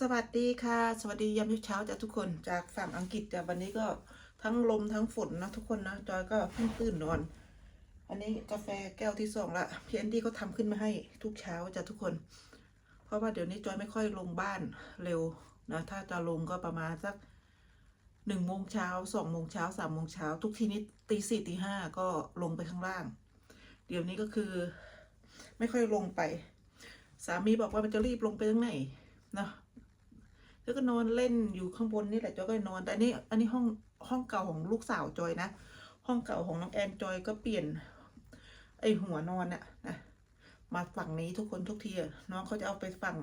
สวัสดีค่ะ สวัสดียามเช้าจากทุกคนจากฝั่งอังกฤษจากวันนี้ก็ทั้งลมทั้งฝนนะทุกคนนะจอยก็เพิ่งตื่นนอน อันนี้กาแฟแก้วที่สองละพี่แอนดี้ก็ทำขึ้นมาให้ทุกเช้าจากทุกคน เพราะว่าเดี๋ยวนี้จอยไม่ค่อยลงบ้านเร็วนะถ้าจะลงก็ประมาณสักหนึ่งโมงเช้าสองโมงเช้าสามโมงเช้าทุกทีนี้ตีสี่ตีห้าก็ลงไปข้างล่าง เดี๋ยวนี้ก็คือ ไม่ค่อยลงไป สามีบอกว่ามันจะรีบลงไปทั้งไหนเนาะ แล้วก็นอนเล่นอยู่ข้างบนนี่แหละจอยก็นอน แต่อันนี้อันนี้ห้องห้องเก่าของลูกสาวจอยนะ ห้องเก่าของน้องแอนจอยก็เปลี่ยน ไอหัวนอนน่ะนะมาฝั่งนี้ทุกคนทุกทีอะน้องเขาจะเอาไปฝั่ง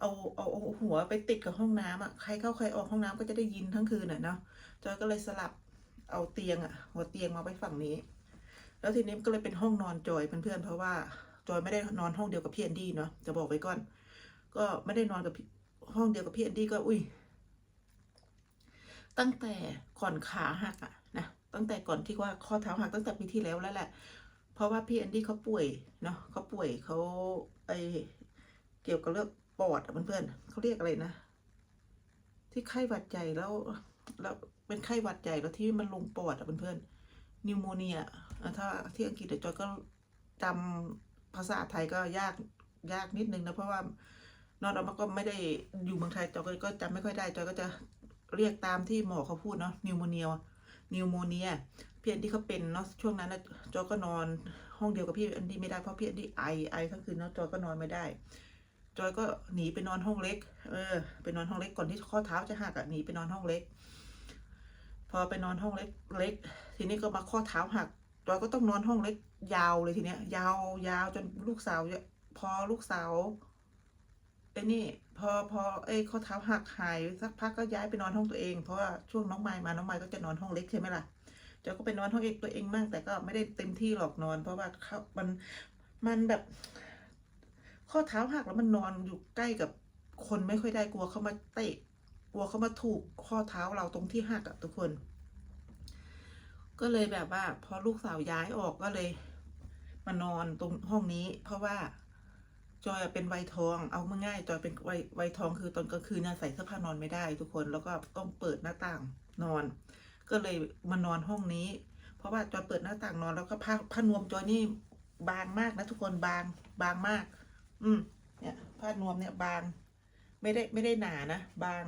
เอาเอาเอาหัวไปติดกับห้องน้ำอะใครเข้าใครออกห้องน้ำก็จะได้ยินทั้งคืนน่ะเนาะจอยก็เลยสลับเอาเตียงอะ หัวเตียงมาไว้ฝั่งนี้ แล้วทีนี้ก็เลยเป็นห้องนอนจอยเพื่อนๆเพราะว่าจอยไม่ได้นอนห้องเดียวกับพี่แอนดี้เนาะจะบอกไว้ก่อน ก็ไม่ได้นอนกับ ห้องเดียวกับพี่แอนดี้ก็อุ้ยตั้งแต่ก่อนขาหักอะนะตั้งแต่ก่อนที่ว่าข้อเท้าหักตั้งแต่ปีที่แล้วแล้วแหละ เพราะว่าพี่แอนดี้เขาป่วยเนาะเขาป่วยเขาไอเกี่ยวกับเรื่องปอดอะเพื่อนๆเขาเรียกอะไรนะ ที่ไข้หวัดใหญ่แล้วแล้วเป็นไข้หวัดใหญ่แล้วที่มันลงปอดอะเพื่อนๆนิวโมเนียถ้าที่อังกฤษเดี๋ยวจอยก็จำภาษาไทยก็ยากยากนิดนึงนะเพราะว่า นอนออกมาก็ไม่ได้อยู่เมืองไทยจอยก็ก็จำไม่ค่อยได้จอยก็จะเรียกตามที่หมอเขาพูดเนาะนิวโมเนียนิวโมเนียพี่แอนดี้เขาเป็นเนาะช่วงนั้นนะจอยก็นอนห้องเดียวกับพี่แอนดี้ไม่ได้เพราะพี่แอนดี้ไอไอทั้งคืนเนาะจอยก็นอนไม่ได้ จอยก็หนีไปนอนห้องเล็ก เออไปนอนห้องเล็กก่อนที่ข้อเท้าจะหักอะหนีไปนอนห้องเล็ก พอไปนอนห้องเล็กเล็ก ทีนี้ก็มาข้อเท้าหักจอยก็ต้องนอนห้องเล็ก ยาวเลยทีเนี้ย ยาวยาวจนลูกสาวพอลูกสาว ไอ้นี่ พอพอไอ้ข้อเท้าหักหายสักพักก็ย้ายไปนอนห้องตัวเองเพราะว่าช่วงน้องไม้มาน้องไม้ก็จะนอนห้องเล็กใช่ไหมล่ะเจ้าก็ไปนอนห้องเองตัวเองมั่งแต่ก็ไม่ได้เต็มที่หรอกนอน เพราะว่าเขามันมันแบบ ข้อเท้าหักแล้วมันนอนอยู่ใกล้กับคนไม่ค่อยได้กลัวเขามาเตะกลัวเขามาถูกข้อเท้าเราตรงที่หักอะทุกคน ก็เลยแบบว่า พอลูกสาวย้ายออกก็เลย มานอนตรงห้องนี้ เพราะว่า จอยอะเป็นวัยทอง เอามาง่าย จอยเป็นวัยวัยทองคือตอนกลางคืนเนี่ยใส่เสื้อผ้านอนไม่ได้ ทุกคน แล้วก็ต้องเปิดหน้าต่างนอน ก็เลยมานอนห้องนี้ เพราะว่าจอยเปิดหน้าต่างนอนแล้วก็ผ้าผ้านวมจอยนี่บางมากนะทุกคนบางบางมาก อืมเนี่ยผ้านวมเนี่ยบาง ไม่ได้ไม่ได้หนานะบาง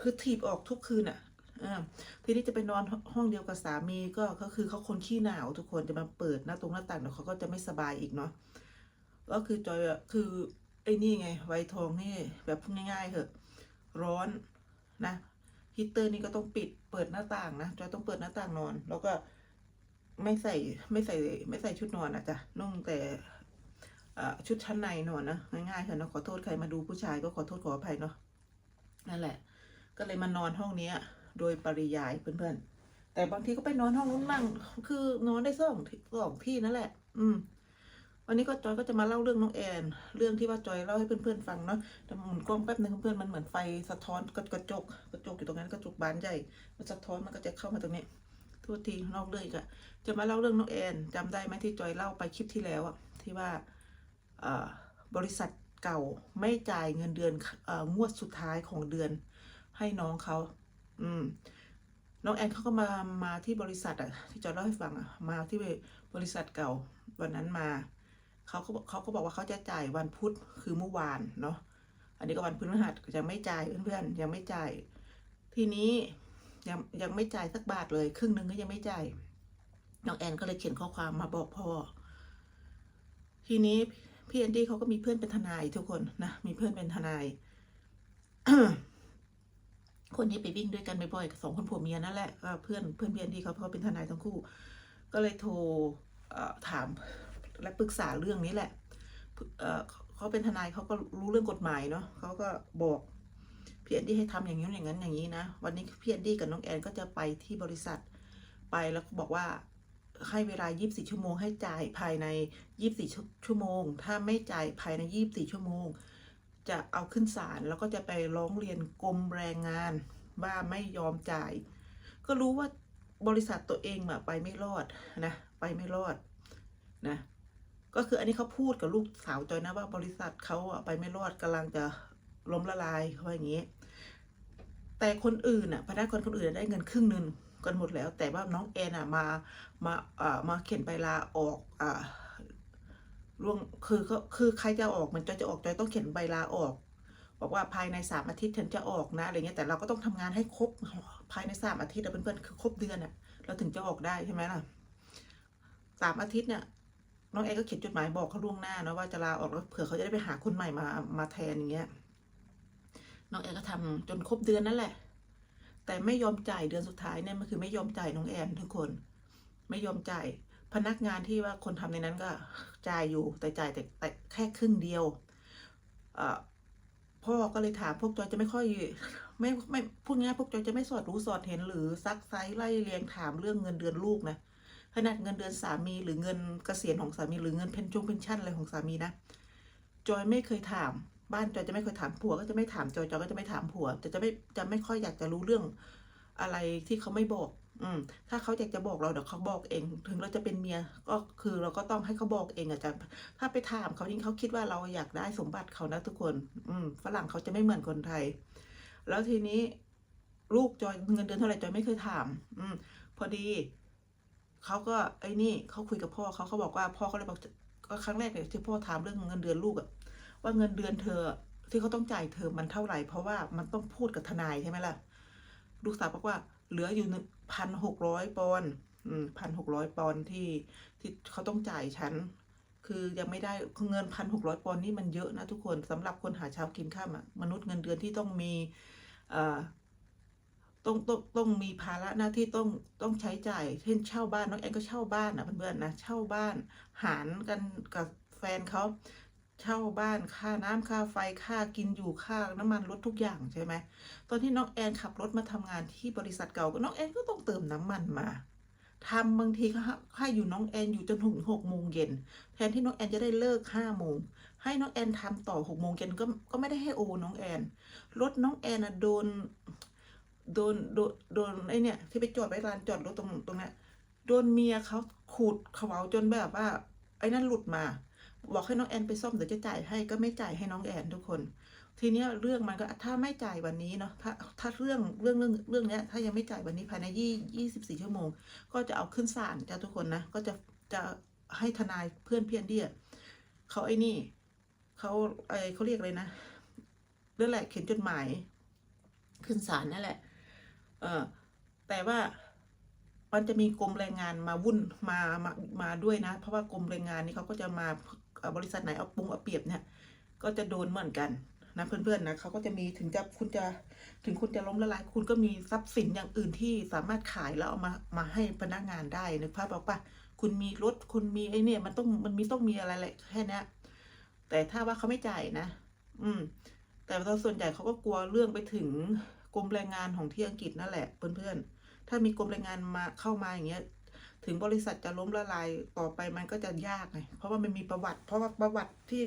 คือถีบออกทุกคืนอะอ่าทีนี้จะไปนอนห้องเดียวกับสามีก็ก็คือเขาคนขี้หนาวทุกคนจะมาเปิดหน้าตรงหน้าต่างเดี๋ยวเขาก็จะไม่สบายอีกเนาะ ก็คือจอยอะคือไอ้นี่ไงไวทองนี่แบบง่ายๆเถอะร้อนนะฮีตเตอร์นี่ก็ต้องปิดเปิดหน้าต่างนะจอยต้องเปิดหน้าต่างนอน แล้วก็ไม่ใส่ไม่ใส่ไม่ใส่ชุดนอนอะจ้ะนุ่งแต่ชุดชั้นในนอนนะง่ายๆเถอะนะขอโทษใครมาดูผู้ชายก็ขอโทษขออภัยเนาะนั่นแหละ ก็เลยมานอนห้องเนี้ยโดยปริยายเพื่อนๆแต่บางทีก็ไปนอนห้องนู้นบ้างคือนอนได้สองสองที่นั่นแหละ อืม วันนี้ก็จอยก็จะมาเล่าเรื่องน้องแอน เรื่องที่ว่าจอยเล่าให้เพื่อนๆฟังเนาะแต่หมุนกล้องแป๊บนึงเพื่อนๆมันเหมือนไฟสะท้อนกระจกกระจกอยู่ตรงนั้นกระจกบานใหญ่ มันสะท้อนมันก็จะเข้ามาตรงนี้ทุกทีนอกเรื่องอีกอะจะมาเล่าเรื่องน้องแอนจำได้ไหมที่จอยเล่าไปคลิปที่แล้วอะที่ว่าบริษัทเก่าไม่จ่ายเงินเดือนองวดสุดท้ายของเดือนให้น้องเขาอืมน้องแอนเขาก็มา มาที่บริษัทอะที่จอยเล่าให้ฟังอะมาที่บริษัทเก่าวันนั้นมา เขาก็เขาก็บอกว่าเขาจะจ่ายวันพุธคือเมื่อวานเนาะอันนี้ก็วันพฤหัสยังไม่จ่ายเพื่อนๆยังไม่จ่าย ทีนี้ยังยังไม่จ่ายสักบาทเลย ครึ่งหนึ่งก็ยังไม่จ่ายน้องแอนก็เลยเขียนข้อความมาบอกพ่อ ทีนี้พี่แอนดี้เขาก็มีเพื่อนเป็นทนายทุกคนนะ มีเพื่อนเป็นทนาย คนที่ไปวิ่งด้วยกันบ่อยๆสองคนผัวเมียนั่นแหละก็เพื่อนเพื่อนพียนที่เขาเขาเป็นทนายทั้งคู่ ก็เลยโทรถาม และปรึกษาเรื่องนี้แหละเเขาเป็นทนายเขาก็รู้เรื่องกฎหมายเนาะเขาก็บอกพี่แอนดี้ให้ทำอย่างนี้อย่างนั้นอย่างนี้นะ วันนี้พี่แอนดี้กับน้องแอนก็จะไปที่บริษัท ไปแล้วก็บอกว่าให้เวลา 24 ชั่วโมงให้จ่ายภายใน 24 ชั่วโมง ถ้าไม่จ่ายภายใน 24 ชั่วโมง จะเอาขึ้นศาลแล้วก็จะไปร้องเรียนกรมแรงงานว่าไม่ยอมจ่าย ก็รู้ว่าบริษัทตัวเองอะไปไม่รอดนะ ไปไม่รอดนะ ก็คืออันนี้เขาพูดกับลูกสาวจอยนะว่าบริษัทเขาไปไม่รอดกำลังจะล้มละลายเขาอย่างนี้ แต่คนอื่นอะพนักงานคนอื่นได้เงินครึ่งหนึ่งกันหมดแล้ว แต่ว่าน้องแอนอะมามาอ่ามาเขียนใบลาออกอ่าล่วงคือก็คือใครจะออกมันจอยจะออกจอยต้องเขียนใบลาออกบอกว่าภายในสามอาทิตย์ฉันจะออกนะอะไรเงี้ยแต่เราก็ต้องทำงานให้ครบภายในสามอาทิตย์อะเพื่อนๆคือครบเดือนอะเราถึงจะออกได้ใช่ไหมล่ะสามอาทิตย์เนี่ย น้องแอนก็เขียนจดหมายบอกเขาล่วงหน้านะว่าจะลาออกแล้วเผื่อเขาจะได้ไปหาคนใหม่มามาแทนอย่างเงี้ยน้องแอนก็ทำจนครบเดือนนั่นแหละ แต่ไม่ยอมจ่ายเดือนสุดท้ายเนี่ยมันคือไม่ยอมจ่ายน้องแอนทุกคน ไม่ยอมจ่ายพนักงานที่ว่าคนทำในนั้นก็จ่ายอยู่แต่จ่ายแต่แต่แค่ครึ่งเดียวอพ่อก็เลยถามพวกจอยจะไม่ค่อยไม่ไม่พูดง่ายพวกจอยจะไม่สอดรู้สอดเห็นหรือซักไซไล่เรียงถามเรื่องเงินเดือนลูกนะ ขนาดเงินเดือนสามีหรือเงินเกษียณของสามีหรือเงินเพนชงเพนชั่นอะไรของสามีนะจอยไม่เคยถาม บ้านจอยจะไม่เคยถามผัว ก็จะไม่ถามจอยจอยก็จะไม่ถามผัวจะจะไม่จะไม่ค่อยอยากจะรู้เรื่องอะไรที่เขาไม่บอก อืม ถ้าเขาอยากจะบอกเราเดี๋ยวเขาบอกเอง ถึงเราจะเป็นเมียก็คือเราก็ต้องให้เขาบอกเองอะจ้ะถ้าไปถามเขายิ่งเขาคิดว่าเราอยากได้สมบัติเขานะทุกคน อืม ฝรั่งเขาจะไม่เหมือนคนไทย แล้วทีนี้ลูกจอยเงินเดือนเท่าไหร่จอยไม่เคยถาม อืม พอดี เขาก็ไอ้นี่เขาคุยกับพ่อเขาเขาบอกว่าพ่อเขาเลยบอกก็ครั้งแรกเลยที่พ่อถามเรื่องเงินเดือนลูกอะว่าเงินเดือนเธอที่เขาต้องจ่ายเธอมันเท่าไหร่ เพราะว่ามันต้องพูดกับทนายใช่ไหมล่ะลูกสาวบอกว่าเหลืออยู่หนึ่งพันหกร้อยปอนด์พันหกร้อยปอนด์ที่ที่เขาต้องจ่ายฉันคือยังไม่ได้เงินพันหกร้อยปอนด์นี่มันเยอะนะทุกคนสำหรับคนหาเช้ากินข้ามอะมนุษย์เงินเดือนที่ต้องมีอ่อ ต้องต้องต้องมีภาระหน้าที่ต้องต้องใช้จ่ายเช่นเช่าบ้านน้องแอนก็เช่าบ้านนะเพื่อนๆนะเช่าบ้านหารกันกับแฟนเขาเช่าบ้านค่าน้ำค่าไฟค่ากินอยู่ค่าน้ำมันรถทุกอย่างใช่ไหมตอนที่น้องแอนขับรถมาทำงานที่บริษัทเก่าก็น้องแอนก็ต้องเติมน้ำมันมาทำบางทีก็ให้อยู่น้องแอนอยู่จนถึงหกโมงเย็นแทนที่น้องแอนจะได้เลิกห้าโมงให้น้องแอนทำต่อหกโมงเย็นก็ก็ไม่ได้ให้โอน้องแอนรถน้องแอนอะโดน โดนโดนโดนไอเนี่ย ที่ไปจอดไว้ลานจอดรถตรงตรงเนี้ยโดนเมียเขาขูดเขาเอาจนแบบว่า ไอ้นั่นหลุดมา บอกให้น้องแอนไปซ่อมเดี๋ยวจะจ่ายให้ก็ไม่จ่ายให้น้องแอนทุกคน ทีเนี้ยเรื่องมันก็ถ้าไม่จ่ายวันนี้เนาะถ้าถ้าเรื่องเรื่องเรื่องเรื่องเนี้ย ถ้ายังไม่จ่ายวันนี้ภายในยี่ยี่สิบสี่ชั่วโมง ก็จะเอาขึ้นศาลจ้าทุกคนนะก็จะจะให้ทนายเพื่อนเพียนเดียเขาไอ้นี่เขาไอเขาเรียกเลยนะเรื่องแหละเขียนจดหมายขึ้นศาลนั่นแหละ เออแต่ว่ามันจะมีกรมแรงงานมาวุ่นมามามาด้วยนะ เพราะว่ากรมแรงงานนี่เขาก็จะมาบริษัทไหนเอาปรุงเอาเปรียบเนี่ยก็จะโดนเหมือนกันนะเพื่อนๆนะเขาก็จะมีถึงจะคุณจะถึงคุณจะล้มละลายคุณก็มีทรัพย์สินอย่างอื่นที่สามารถขายแล้วเอามามาให้พนักงานได้นึกภาพบอกปะคุณมีรถคุณมีไอ้เนี่ยมันต้องมันมีต้องมีอะไรแหละแค่นี้แต่ถ้าว่าเขาไม่จ่ายนะ อืม แต่ส่วนใหญ่เขาก็กลัวเรื่องไปถึง กรมแรงงานของที่อังกฤษนั่นแหละเพื่อนๆ ถ้ามีกรมแรงงานมาเข้ามาอย่างเงี้ย ถึงบริษัทจะล้มละลายต่อไปมันก็จะยากไง เพราะว่ามันมีประวัติ เพราะว่าประวัติที่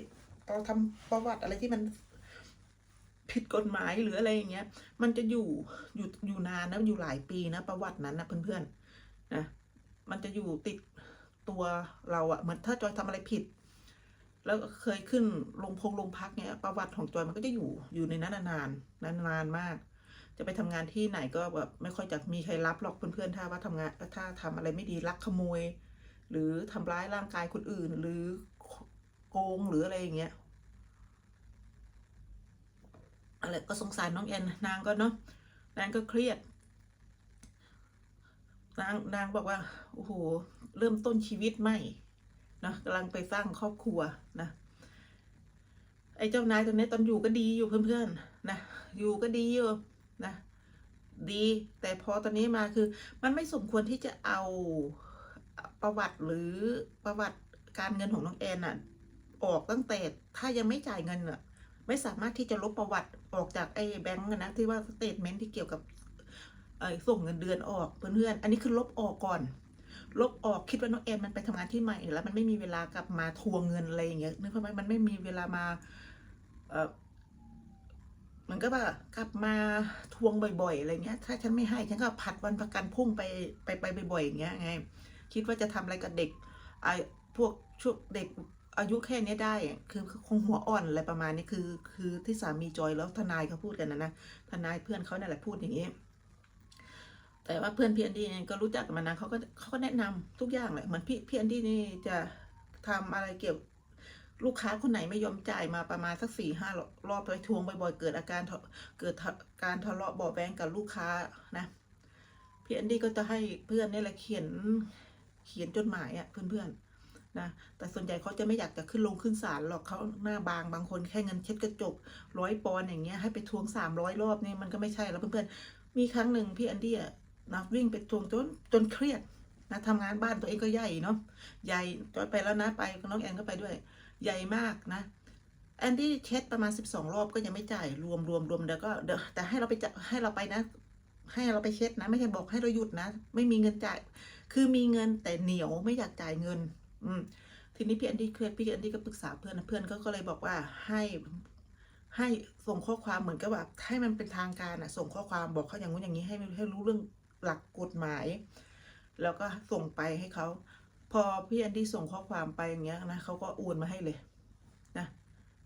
เราทำประวัติอะไรที่มันผิดกฎหมายหรืออะไรอย่างเงี้ย มันจะอยู่อยู่อยู่นานนะอยู่หลายปีนะประวัตินั้นนะเพื่อนๆนะ มันจะอยู่ติดตัวเราอะเหมือนถ้าจอยทำอะไรผิด แล้วเคยขึ้นลงพงลงพักเนี้ย ประวัติของจอยมันก็จะอยู่อยู่ในนั้นนานนานนานมาก จะไปทำงานที่ไหนก็แบบไม่ค่อยจะมีใครรับหรอกเพื่อนๆถ้าว่าทำงานถ้าทำอะไรไม่ดีลักขโมย หรือทำร้ายร่างกายคนอื่น หรือโกงหรืออะไรอย่างเงี้ยอะไรก็สงสารน้องแอนนางก็เนาะนางก็เครียดนางนางบอกว่าโอ้โหเริ่มต้นชีวิตใหม่นะกำลังไปสร้างครอบครัวนะไอ้เจ้านายตัวนี้ตอนอยู่ก็ดีอยู่เพื่อนๆนะอยู่ก็ดีอยู่ นะ ดีแต่พอตอนนี้มาคือ มันไม่สมควรที่จะเอาประวัติหรือประวัติการเงินของน้องแอนอะออกตั้งแต่ถ้ายังไม่จ่ายเงินอะไม่สามารถที่จะลบประวัติออกจากไอ้แบงก์นะที่ว่าสเตทเมนต์ที่เกี่ยวกับส่งเงินเดือนออกเพื่อนๆอันนี้คือลบออกก่อน ลบออกคิดว่าน้องแอนมันไปทำงานที่ใหม่แล้วมันไม่มีเวลากลับมาทวงเงินอะไรอย่างเงี้ยนึกภาพไหมมันไม่มีเวลามา เออมันก็ว่ากลับมาทวงบ่อยๆอะไรเงี้ย ถ้าฉันไม่ให้ฉันก็ผัดวันประกันพุ่งไปไปไปบ่อยๆอย่างเงี้ยไง คิดว่าจะทำอะไรกับเด็กไอ้พวกช่วงเด็กอายุแค่นี้ได้ คือคงหัวอ่อนอะไรประมาณนี้คือ คือที่สามีจอยแล้วทนายเขาพูดกันนะนะ ทนายเพื่อนเขาเนี่ยแหละพูดอย่างนี้ แต่ว่าเพื่อนพี่แอนดี้ก็รู้จักกันมานานเขาก็เขาก็แนะนำทุกอย่างแหละ เหมือนพี่พี่แอนดี้นี่จะทำอะไรเกี่ยว ลูกค้าคนไหนไม่ยอมจ่ายมาประมาณสักสี่ห้ารอบไปทวงบ่อยๆเกิดอาการเกิดการทะเลาะเบาแวงกับลูกค้านะพี่แอนดี้ก็จะให้เพื่อนนี่แหละเขียนเขียนจดหมายอะเพื่อนๆนะแต่ส่วนใหญ่เขาจะไม่อยากจะขึ้นลงขึ้นศาลหรอกเขาหน้าบางบางคนแค่เงินเช็ดกระจกร้อยปอนอย่างเงี้ยให้ไปทวงสามร้อยรอบนี่มันก็ไม่ใช่แล้วเพื่อนๆมีครั้งหนึ่งพี่แอนดี้อะนะวิ่งไปทวงจนจนเครียดนะทำงานบ้านตัวเองก็ใหญ่เนาะใหญ่จอยไปแล้วนะไปน้องแอนก็ไปด้วย ใหญ่มากนะแอนดี้เช็ดประมาณสิบสองรอบก็ยังไม่จ่ายรวมรวมรวมเดี๋ยวก็เดี๋ยวแต่ให้เราไปจะให้เราไปนะ ให้เราไปเช็ดนะ ไม่ใช่บอกให้เราหยุดนะ ไม่มีเงินจ่าย คือมีเงินแต่เหนียวไม่อยากจ่ายเงิน อืมทีนี้พี่แอนดี้เครียดพี่แอนดี้ก็ปรึกษาเพื่อนนะเพื่อนก็ก็เลยบอกว่าให้ให้ส่งข้อความเหมือนกับแบบให้มันเป็นทางการอะ ส่งข้อความบอกเขาอย่างงู้นอย่างนี้ให้ให้รู้เรื่องหลักกฎหมาย แล้วก็ส่งไปให้เขา พอพี่แอนดี้ส่งข้อความไปอย่างเงี้ยนะเขาก็โอนมาให้เลยนะ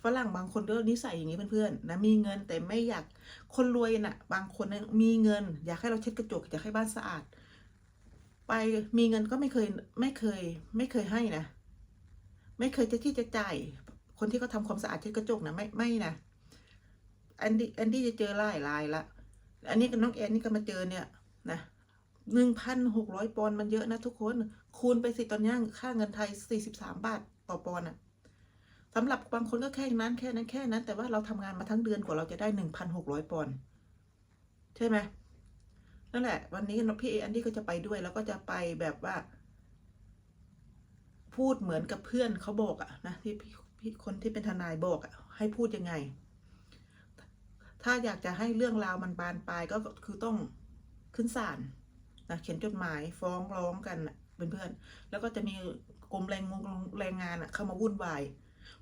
ฝรั่งบางคนก็นิสัยอย่างนี้เพื่อนๆนะมีเงินแต่ไม่อยากคนรวยน่ะ บางคนมีเงิน อยากให้เราเช็ดกระจกอยากให้บ้านสะอาด ไปมีเงินก็ไม่เคยไม่เคย ไม่เคยให้นะไม่เคยจะที่จะจ่ายคนที่เขาทำความสะอาดเช็ดกระจกนะไม่ไม่นะแอนดี้แอนดี้จะเจอหลายรายละอันนี้กับน้องแอนนี่ก็มาเจอเนี่ยนะหนึ่งพันหกร้อยปอนด์มันเยอะนะทุกคน คูณไปสิตอนนี้ค่าเงินไทยสี่สิบสามบาทต่อปอนด์อะสำหรับบางคนก็แค่นั้นแค่นั้นแค่นั้น แต่ว่าเราทำงานมาทั้งเดือนกว่าเราจะได้หนึ่งพันหกร้อยปอนด์ใช่ไหมนั่นแหละ วันนี้พี่แอนดี้ก็จะไปด้วย แล้วก็จะไปแบบว่า พูดเหมือนกับเพื่อนเขาบอกอะนะที่พี่คนที่เป็นทนายบอกอะให้พูดยังไง ถ้าอยากจะให้เรื่องราวมันบานปลายก็คือต้องขึ้นศาลนะเขียนจดหมายฟ้องร้องกันน่ะ เพื่อนๆแล้วก็จะมีกรมแรงงงแรงงานอะเข้ามาวุ่นวาย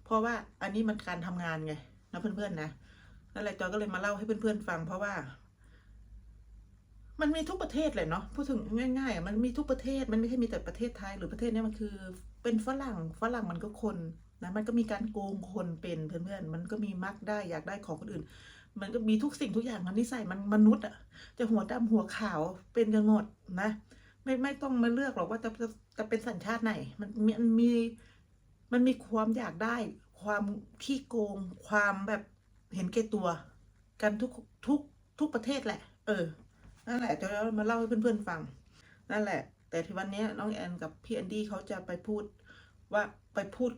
เพราะว่าอันนี้มันการทำงานไงนะเพื่อนๆนะนั่นแหละจอยก็เลยมาเล่าให้เพื่อนๆฟัง เพราะว่า มันมีทุกประเทศเลยเนาะพูดถึงง่ายๆมันมีทุกประเทศมันไม่ใช่มีแต่ประเทศไทยหรือประเทศเนี้ยมันคือ เป็นฝรั่งฝรั่งมันก็คนนะมันก็มีการโกงคนเป็นเพื่อนๆมันก็มีมักได้อยากได้ของคนอื่น มันก็มีทุกสิ่งทุกอย่างมันนิสัยมันมนุษย์อะจะหัวดำหัวขาวเป็นกันหมดนะ ไม่ไม่ต้องมาเลือกหรอกว่าจะจะจะเป็นสัญชาติไหน มันมันมีมันมีความอยากได้ ความขี้โกง ความแบบเห็นแก่ตัว กันทุกทุกทุกประเทศแหละ เออ นั่นแหละจะมาเล่าให้เพื่อนๆฟัง นั่นแหละ แต่ที่วันนี้น้องแอนกับพี่แอนดี้เขาจะไปพูดว่าไปพูด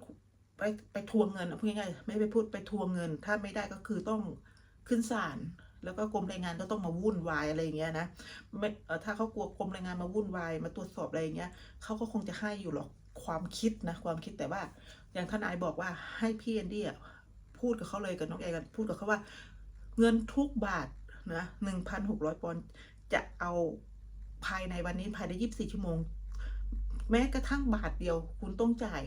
ไปไปทวงเงินพูดง่ายๆไม่ไปพูดไปทวงเงิน ถ้าไม่ได้ก็คือต้องขึ้นศาล แล้วก็กรมแรงงานก็ต้องมาวุ่นวายอะไรอย่างเงี้ยนะไม่ถ้าเขากลัวกรมแรงงานมาวุ่นวายมาตรวจสอบอะไรอย่างเงี้ยเขาก็คงจะให้อยู่หรอกความคิดนะความคิดแต่ว่า อย่างทนายบอกว่าให้พี่แอนดี้พูดกับเขาเลยกับน้องแอนกันพูดกับเขาว่า เงินทุกบาทนะหนึ่งพันหกร้อยปอนด์จะเอาภายในวันนี้ภายในยี่สิบสี่ชั่วโมง แม้กระทั่งบาทเดียว คุณต้องจ่าย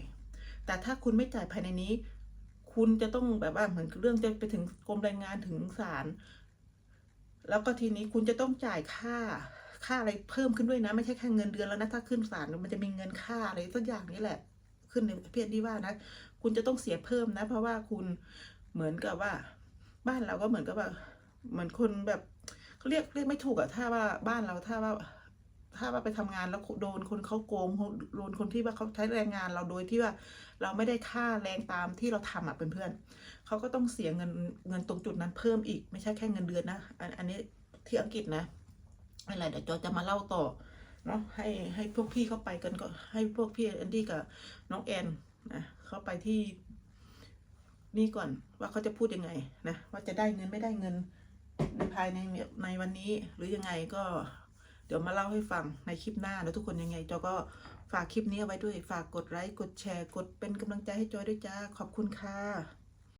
แต่ถ้าคุณไม่จ่ายภายในนี้ คุณจะต้องแบบว่าเหมือนเรื่องจะไปถึงกรมแรงงานถึงศาล แล้วก็ทีนี้คุณจะต้องจ่ายค่าค่าอะไรเพิ่มขึ้นด้วยนะ ไม่ใช่แค่เงินเดือนแล้วนะถ้าขึ้นศาลมันจะมีเงินค่าอะไรสักอย่างนี้แหละ ขึ้นในเพียนที่ว่านะ คุณจะต้องเสียเพิ่มนะ เพราะว่าคุณเหมือนกับว่า บ้านเราก็เหมือนกับว่าเหมือนคนแบบเขาเรียกเรียกไม่ถูกอะถ้าว่าบ้านเราถ้าว่า ถ้าว่าไปทำงานแล้วโดนคนเขาโกงโดนคนที่ว่าเขาใช้แรงงานเราโดยที่ว่าเราไม่ได้ค่าแรงตามที่เราทำอะเพื่อนๆเขาก็ต้องเสียเงินเงินตรงจุดนั้นเพิ่มอีกไม่ใช่แค่เงินเดือนนะอันอันนี้ที่อังกฤษนะอะไรเดี๋ยวจอจะมาเล่าต่อเนาะให้ให้พวกพี่เข้าไปกันก็ให้พวกพี่แอนดี้กับน้องแอนนะเข้าไปที่นี่ก่อนว่าเขาจะพูดยังไงนะว่าจะได้เงินไม่ได้เงินในภายในในวันนี้หรือยังไงก็ เดี๋ยวมาเล่าให้ฟังในคลิปหน้าแล้วทุกคนยังไงจอก็ฝากคลิปนี้เอาไว้ด้วยฝากกดไลค์กดแชร์กดเป็นกำลังใจให้จอยด้วยจ้าขอบคุณค่ะ